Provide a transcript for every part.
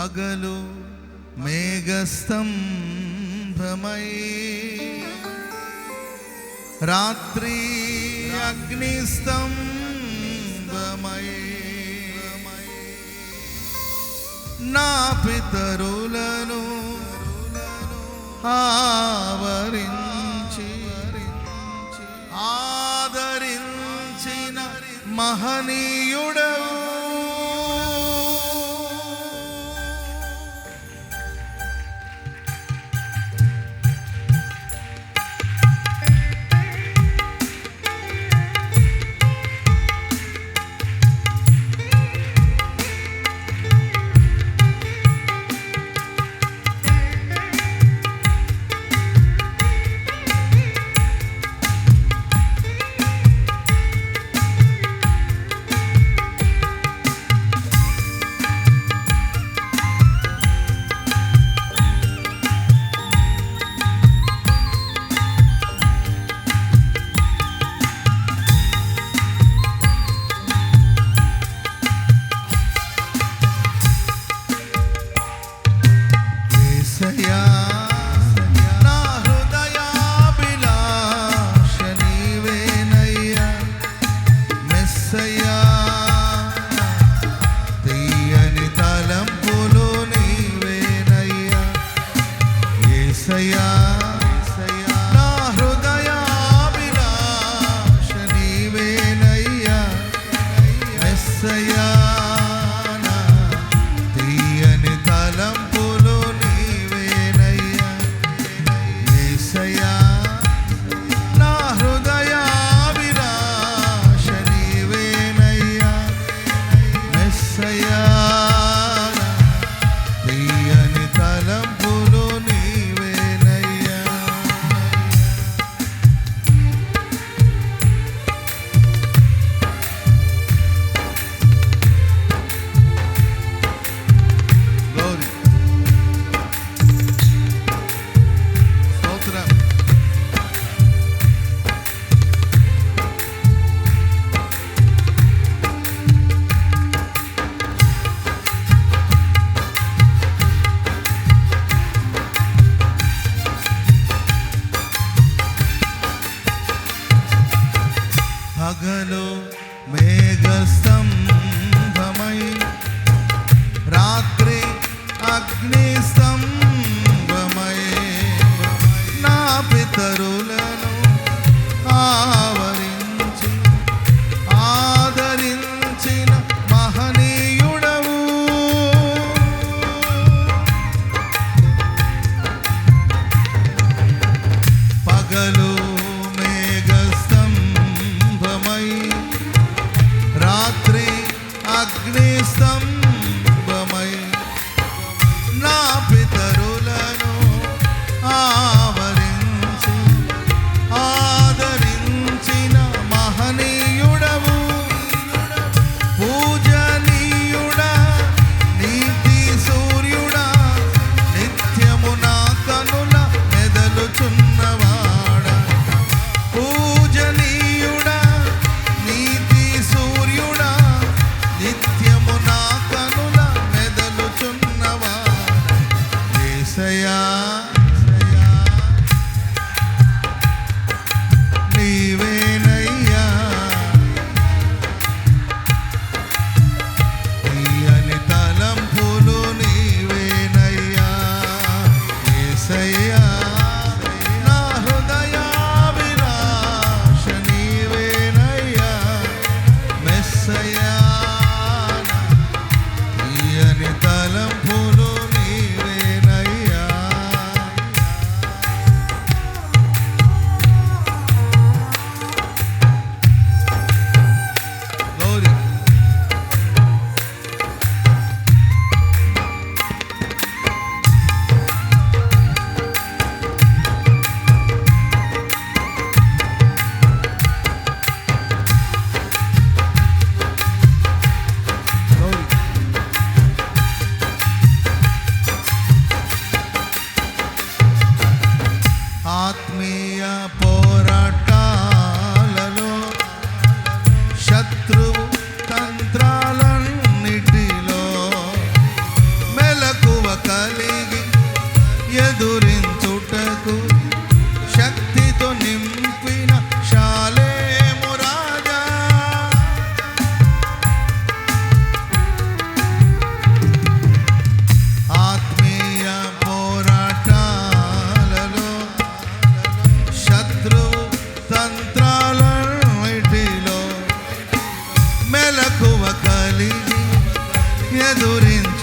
పగలు మేఘస్తంభమై. రాత్రి అగ్నిస్తంభమై. నా పితరులను ఆవరించి ఆదరించిన మహనీ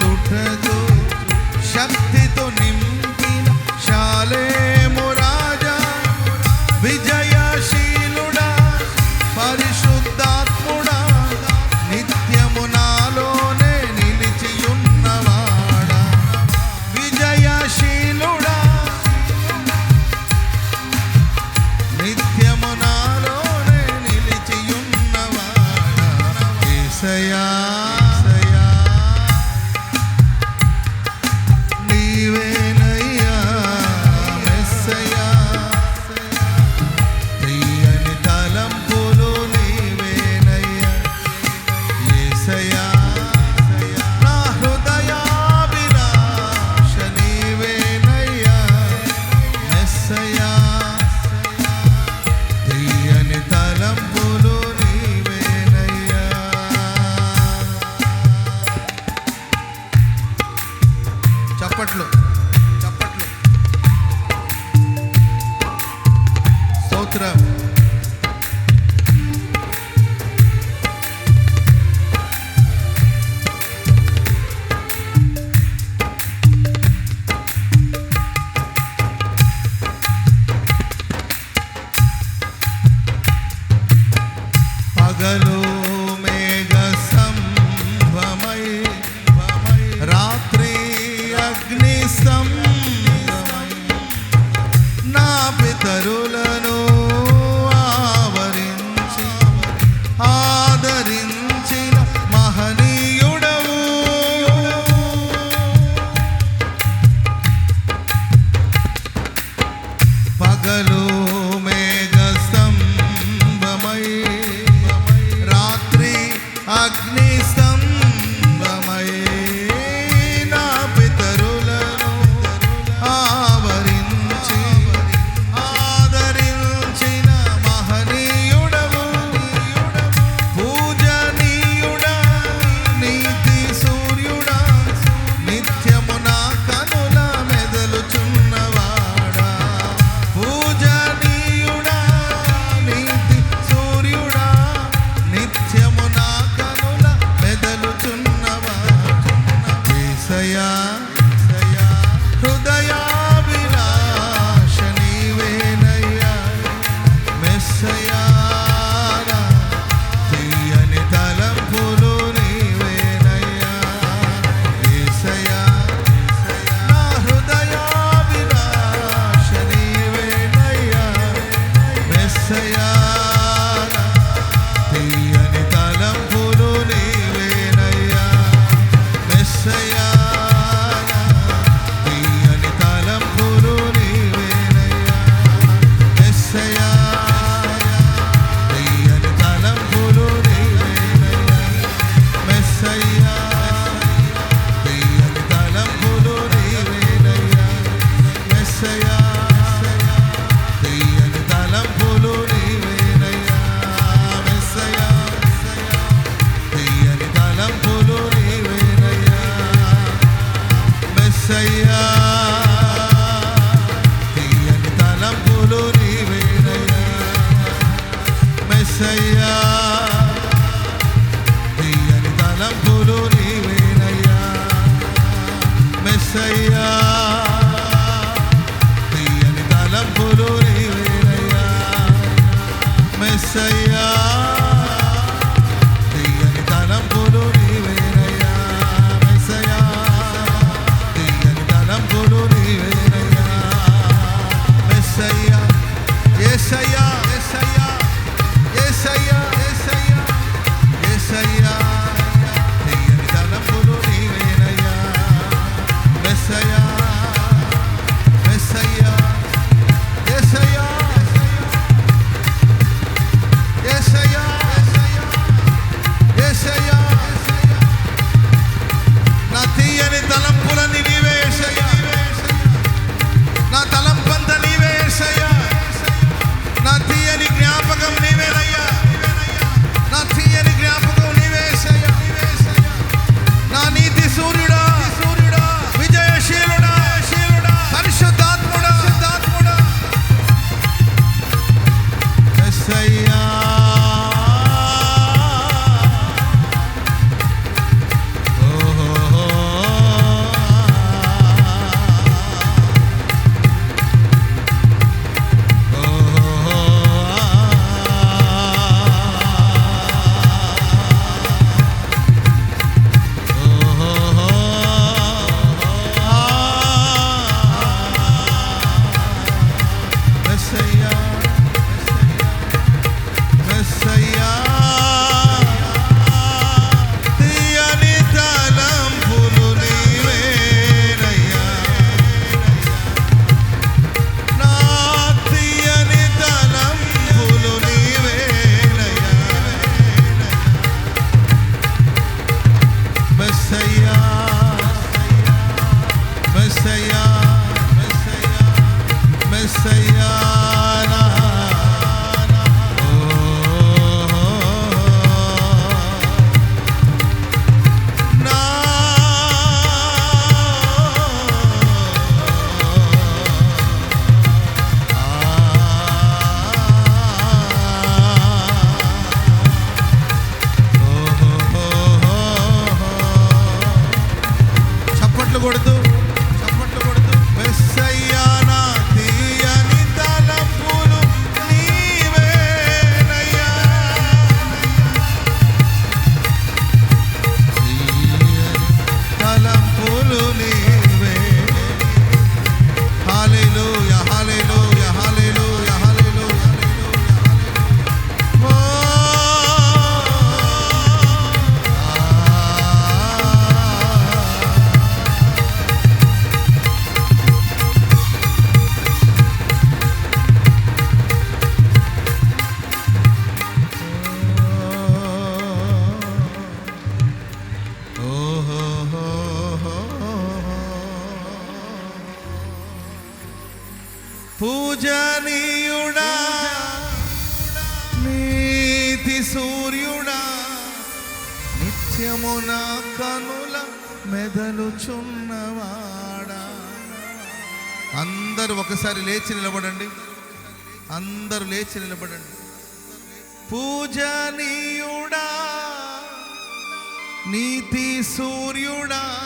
উঠে তো শক্তি তো নিম্ন పగలు మెదలుచున్నవాడా? అందరూ ఒకసారి లేచి నిలబడండి. అందరూ లేచి నిలబడండి. పూజనీయుడా నీతి సూర్యుడా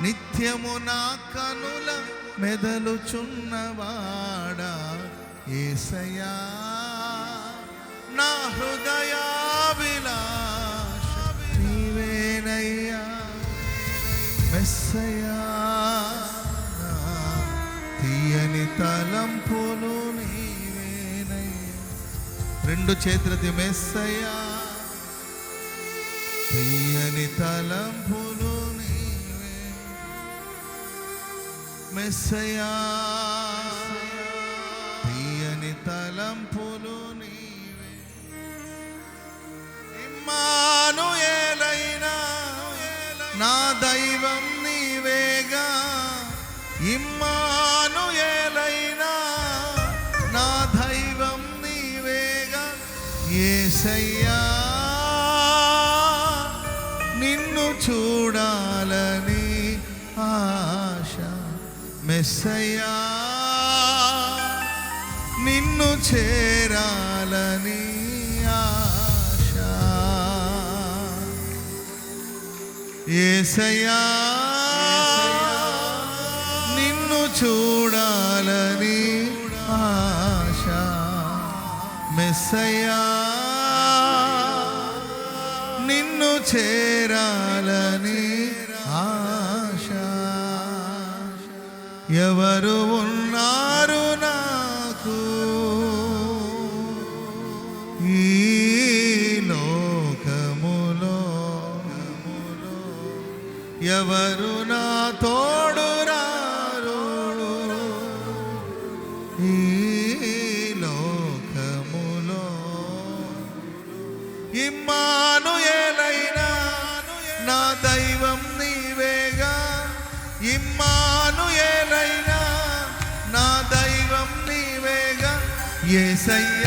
నిత్యము నా కనుల మెదలుచున్నవాడా? ఏసయా నా హృదయా విలాష నీవేనయ్యా. మెస్సయా తీయని తలంపులు నీవేనయ్యా. రెండు చేతులది మెస్సయా తీయని తలంపులు నీవే. మెస్సయా తీయని తలంపులు నీవే. ఇమ్మా ఏసయ్యా నిన్ను చూడాలని ఆశ. మెస్సయ్యా నిన్ను చేరాలని ఆశ. ఏసయ్యా నిన్ను చూడాలని ఆశ. మెస్సయ్యా చేరాలని ఆశ. ఎవరు ఉన్నారు నాకు? ఈ లోకములో ఎవరు నా తోడు? سيئا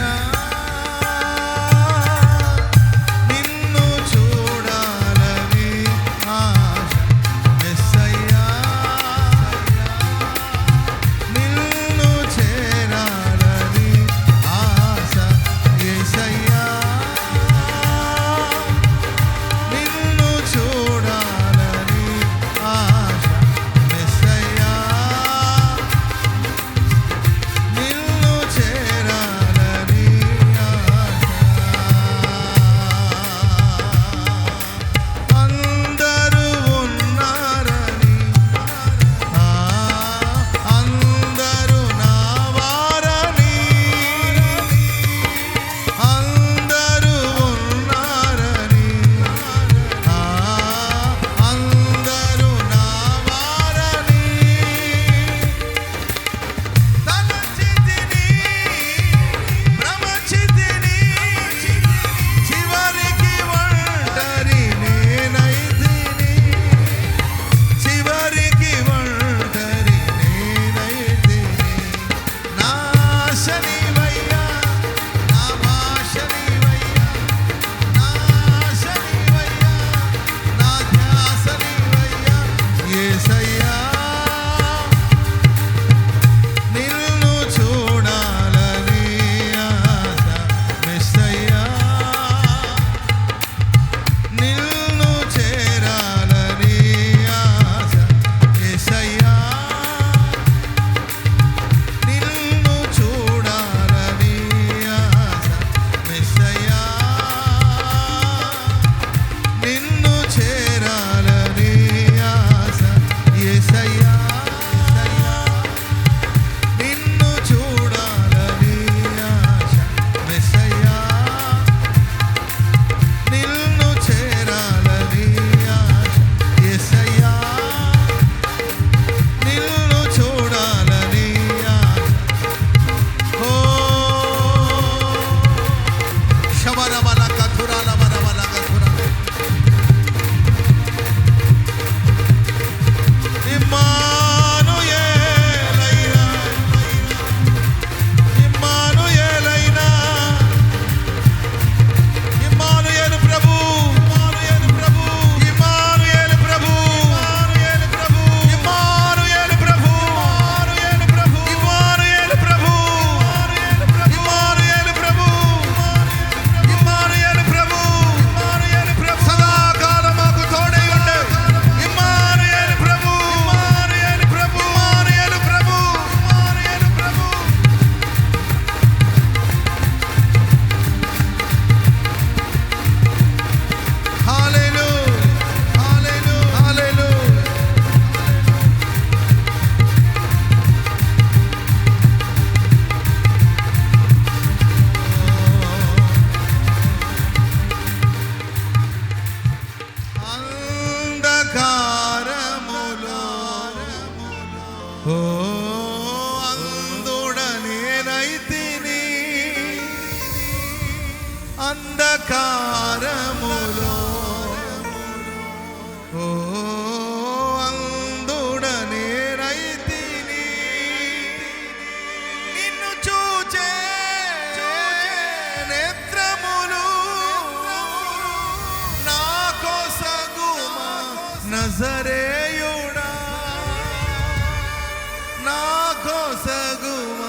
కోసగుమ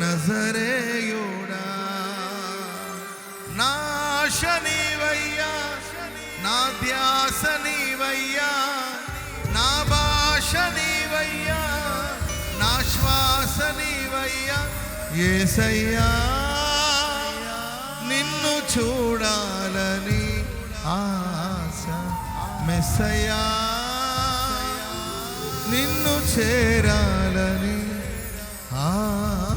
నజరేయుడా? నా శనివయ్యా నా ధ్యాస నీవయ్యా నా భాష నీవయ్యా నా శ్వాస నీవయ్యా ఏసయ్యా నిన్ను చూడాలని ఆశ మెస్సయ్యా నిన్ను చేరాలని ఆశ